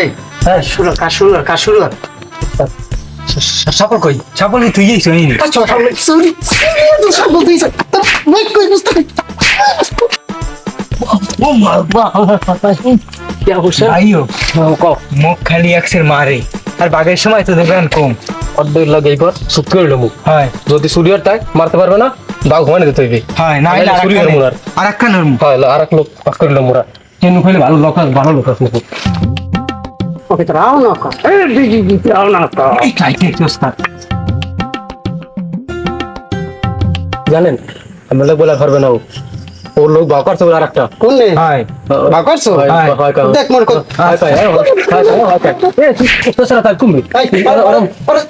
এই হ্যাঁ। শুরু কাজ শুরু কর, কাজ শুরু কর। সাপল কই? সাপল কি তুই যাইছ এই কাজ শুরু কর, সরি, সরি, তো সব বলতেই চাই। তো, wait কই, বুঝতে পারি। ও মা কি অবস্থা? আইও মুখ খালি একসের মারে আর বাগের সময় তো দেখবেন কম। অর্ধেক লাগে এই কর সুত করে নেব হয়। যদি সুরিয়ার তাই মারতে পারবে না দাও ঘুমানে দিতে হইবে। হয় না আর। আর হয় আর এক লোক পাক করে নেব কেন কইলে ভালো লোক ভালো লোক আছে। ওকে, তো রাও না কা। এই, দি, দি, দি, রাও না কা। এই জানেন আমাদের বলে পারবে না ও ওর লোক বাউ করছে আর একটা কোন নে? হয় বা করছ? হয়, হয়। হয়, হয়, দেখ মোর কর। হয়, হয়, হয়, হয়, হয়, হয়, হয়। এ, তুই ওস্তাদ ছাড়া তার কুমড়ি। এই, আরে, আরে,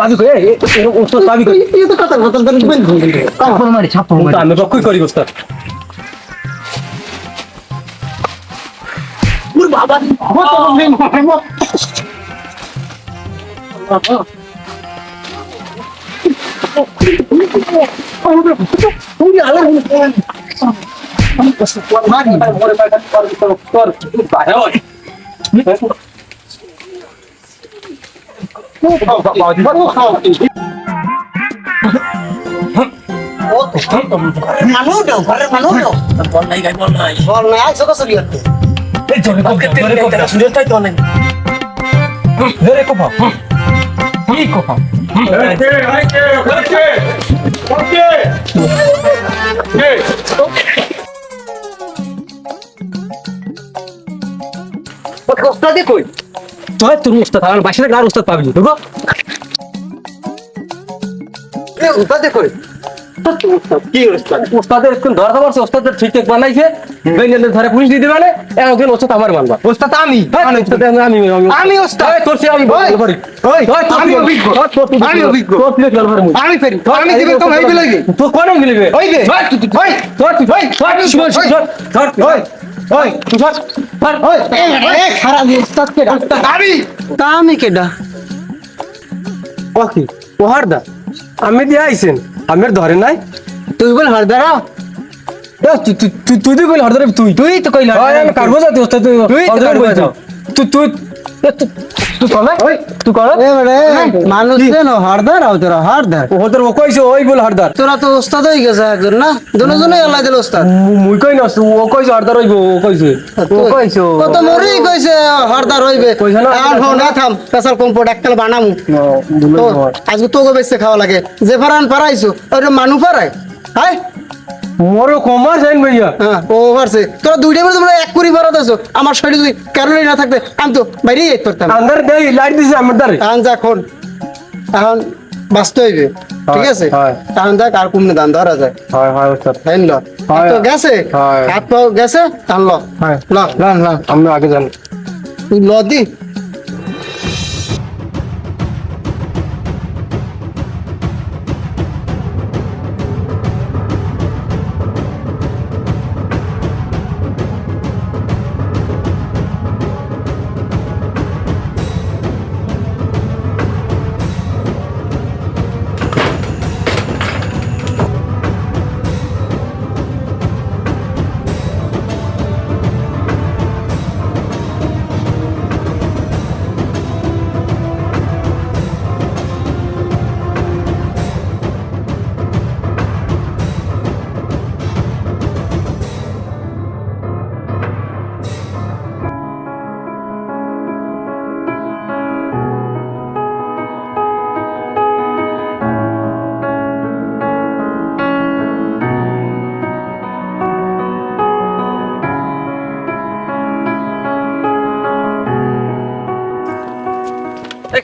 পাবি কই, এই, এই, এই, ওস্তাদ পাবি কই? এই তো কথা, কথা, বন্ধ হয়ে গেল। ছাপ্পর মারি তা মারি আমি পক্ষই করি ওস্তাদ ওর বাবা, আমার তো বন্ধু, আমার। মানুষ দাও, ঘরের মানুষ দাও। বল নাই, আইসো এই কপ কি কপ ওস্তাদে কই? তোর ওস্তাদ আমার বাসা থেকে আর ওস্তাদ পাবি না, ঢুকো। এ, ওস্তাদে কই? কি ওস্তাদ? ওস্তাদের এখন ধরতে পারছে ওস্তাদের ঠিকঠাক বানাইছে বেঞ্জানের ধরে পুলিশ দিতে পারে এখন ওস্তাদ আমার মানবা ওস্তাদ আমি হ্যাঁ, ওস্তাদ আমি আমি আমি ওস্তাদ। তোর চেয়ে আমি ওই, ওই, ওই, আমি অভিজ্ঞ। তোর- তোর- তোর- আমি অভিজ্ঞ। তোর চেয়ে ভালো পারি মুই। আমি ফেরি আমি দিবে তো ভাই লাগে তোর কোনে মিলবে ওই বে ধর, তুই- তুই- ওই ধর, ওই, ধর, তুই- ওই, ধর, ধর, ধর, ওই ওই তুই ধর, ধর। ওই এ খারাপ ওস্তাদ কে আমি তা আমি কেডা ওকে, ওহার আমি দিয়ে আইছেন আমি আর ধরে নাই তুই বল হরদারা এ, তুই তুই তুই তুই তুই কইলে হরদরে তুই তুই তো কইলা ওই, আমি কাটবো যাতে ওস্তাদ তুই তুই তো হরদরে কাটবো বলছো। যাও। তুই তুই এ, তুই ওই তুই এ বড়ে মানুষ কেন হরদার আও তোরা হরদার ও হরদর ও কইছে ওই বল হরদর তোরা তো ওস্তাদ হয়ে গেছে একজন না দুজনে আল্লাহ দিল ওস্তাদ মুই কই না ও কইছে হরদর হইব ও কইছে ও কইছে কত মরি কইছে হরদার হইবে কইছে না? আর হো না থাম পেশাল কম্পোর্ট এককাল বানামু। আজকে তোকে বেচতে খাওয়া লাগে। যে ফারান পারাইছো ওটা মানু পারাই হাই মোরও কমার জান ভাইয়া। হ্যাঁ ও পারছে। তোরা দুইটা মিলে তোমরা এক করি বারাত আছো আমার শরীরে যদি ক্যালোরি না থাকতে আমি তো বাইরেই যেতে পারতাম আন্দার দেই লাইট দিছে আমার দারে এখন যা এখন এখন বাঁচতে হইবে। ঠিক আছে। এখন দেখ আর কুমনে দান ধরা যায়। হয় হয় ওস্তাদ তাই ল। তো গেছে? হাত পাও গেছে? টান ল। ল। লান আমি আগে জানি তুই ল দি।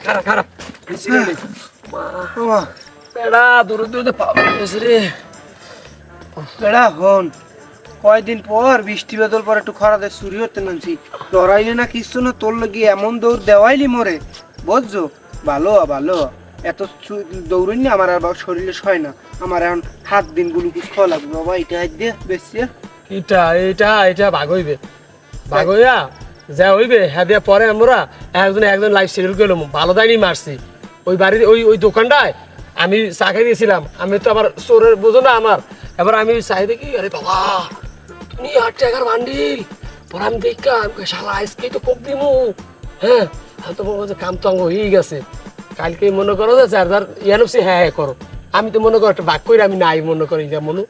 খারাপ খারাপ। এডা দূর দূর গেছে রে। বেড়া হন। কয়দিন পর বৃষ্টি বাদল পর একটু খরাতে চুরি হতে নামছি। ডরাইলে না কিছু না তোর লাগি এমন দৌড় দেওয়াইলি মোরে। বুঝছ? ভালো ভালো। এত দৌড়ই না আমার আর বাবা শরীরে সয় না। আমার এখন হাত দিনগুলো কিছু খাওয়া লাগবে? বাবা এটা হাত দিয়ে বেশি। এটা এটা এটা ভাগ হইবে। ভাগ হইয়া যা হইবে হ্যাঁ দিয়া পরে আমরা একজন একজন লাইফ শিডিউল করলাম ভালো দাইনি মারছি। ওই বাড়ির ওই ওই দোকানটায় আমি চা খাই দিয়েছিলাম। আমি তো আবার চোরের বোঝো না আমার। এবার আমি চাই দেখি আরে বাবা তুমি আট টাকার বান্ডিল। পরে আমি দেখা আমি শালা আজকেই তো কোক দিমু। হ্যাঁ আমি তো মনে করছি কাম তো অঙ্গ হয়েই গেছে। কালকে মনে করো যে যার যার ইয়ানসি হ্যাঁ হ্যাঁ করো। আমি তো মনে করো একটা বাক করে আমি নাই মনে করি যে মনু।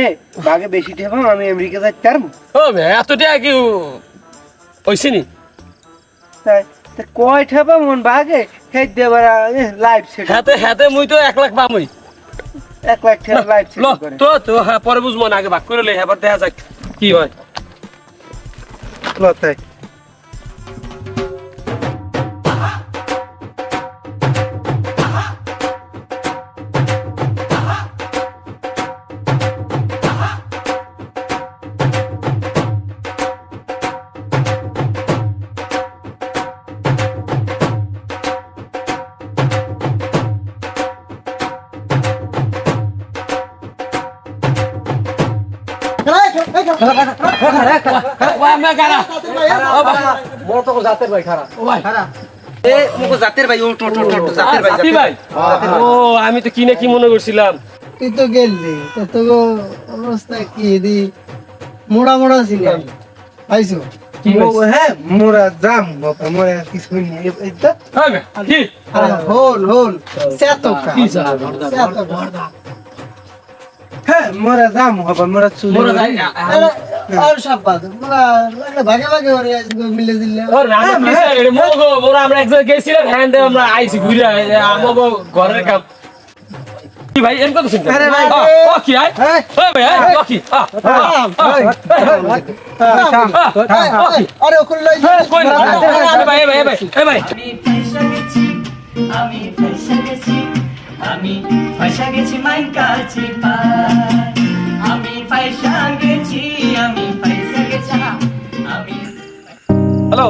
এ বাগে বেশি ঠেপাম আমি আমেরিকা পারব? ও বে, এতটা কি হয়েছে নি তাই তা কয় ঠেপা মন বাগে? হেড দেবার লাইভ সেট হাতে হাতে মুই তো এক লাখ পামই। এক লাখ ঠেপা লাইভ সেট করে। তো তো হ্যাঁ পরে বুঝব না আগে ভাগ করে লে এবার দেখা যাক কি হয়। লতাই আমি তো কিনে কি মনে করছিলাম তুই তো গেলি তো অবস্থা কি দি মোড়া মোড়া ছিল ও, হ্যাঁ মোরা জাম বাবা মোরা কিছু নেই এই তো হবে কি আরে হন মোরা জাম বাবা মোরা চুল মোরা যাই আরে সব বাদ। মোরা ভাগে ভাগে ওরে মিলে দিলে। ওর নাম কি স্যার এটা মোগো মোরা আমরা একজন গেছিলাম হ্যান্ডে আমরা আইছি ঘুরে আমাগো ঘরের কাম। ভাই এর কথা শুনতে আরে ভাই, ও কি আই? হ্যাঁ ওই ভাই আয়, ও কি? ও আরে ওকুল লই কই এ ভাই ভাই ভাই এ ভাই। আমি ফাইসা গেছি আমি গেছি আমি ফাইসা গেছি মাই কাছে আমি ফাইসা গেছি আমি ফাইসা গেছি আমি হ্যালো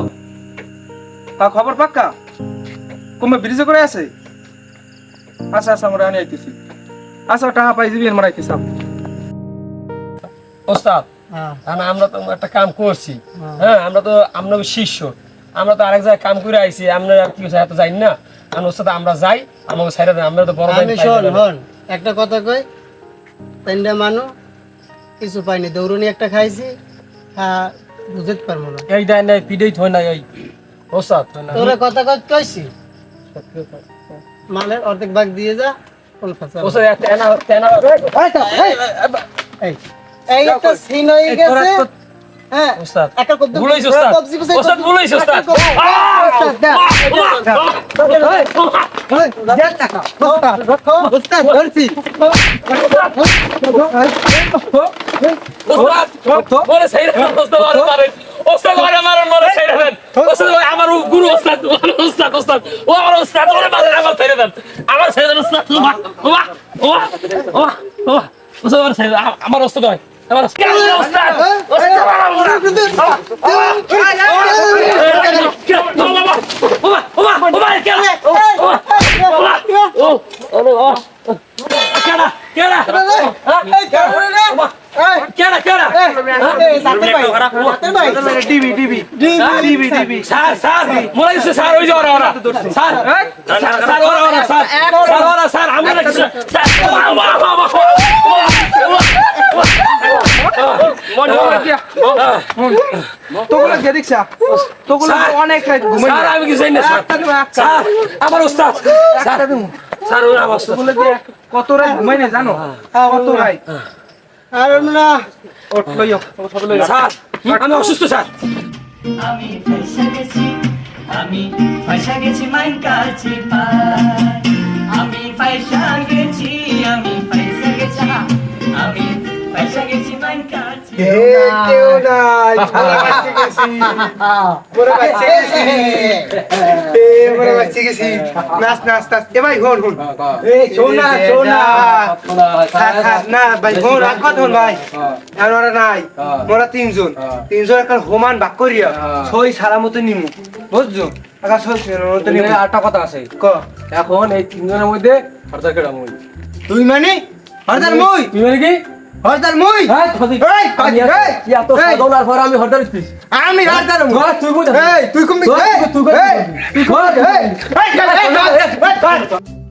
তা খবর পাক্কা? কমে ব্রিজে করে আছে? আচ্ছা আচ্ছা আমরা আনি আইতেছি আচ্ছা টাকা পাই যাবি আমরা আইতেছি ওস্তাদ হ্যাঁ। কারণ আমরা তো একটা কাম করছি। হ্যাঁ। আমরা তো আমরা শিষ্য। আমরা তো আরেক জায়গায় কাম করে আইছি আমরা আর কি এত যাই না। কারণ ওস্তাদ আমরা যাই আমাকে সাইডে দেন আমরা তো বড় আমি শোন হন একটা কথা কই তিনটা মানু কিছু পাইনি দৌড়নি একটা খাইছি হ্যাঁ বুঝতে পারব না। এই দেয় নাই পিডেই থই নাই এই ওস্তাদ তোরা কথা কই কইছি? মালের অর্ধেক ভাগ দিয়ে যা কোন ফাঁসা ওস্তাদ একটা তেনা এই এই তো সিন হয়ে গেছে। হ্যাঁ ওস্তাদ একটা কবজি ওস্তাদ ওস্তাদ। ওস্তাদ ওস্তাদ আমার গুরু ওস্তাদ আমার ওস্তাদ ওস্তাদ ও আমার ওস্তাদ ওরে মারে আমার সাইরা দেন আমার সাইরা দেন ওস্তাদ মা ওস্তাদ আমার সাইরা আমার ওস্তাদ ভাই আমার তোগুলো দিয়ে দেখছা তোগুলো অনেক রাত ঘুমাই স্যার আমি কি জানি না স্যার। স্যার আমার ওস্তাদ। স্যার। স্যার ওরা আমার তোগুলো দিয়ে কত রাত ঘুমাই না জানো? কত রাত? আর না। ওঠ লইও সব লইও স্যার আমি অসুস্থ স্যার। আমি ফাইসা গেছি আমি ফাইসা গেছি মাই কাছে পাই। আমি ফাইসা গেছি কেউ নাই। ভালো বাচ্চা গেছি বড় বাচ্চা গেছি নাচ নাচ নাচ। এ ভাই হন হন এ সোনা সোনা না। ভাই হন রাখ কথা হন ভাই। আর ওরা নাই। মোরা তিনজন। তিনজন একটা হোমান বাক করিয়া ছয় সারা মতো নিমু। বুঝছ? আটটা কথা আছে। ক? এখন এই তিনজনের মধ্যে হরদার কেডা মই তুই মানে? হরদার মুই তুই মানে কি? হরদার মুই হ্যাঁ এই, এত এই। সাধনার পর আমি হরদার দিস আমি হরদার মুই তুই বুঝ এই তুই কম তুই তুই তুই তুই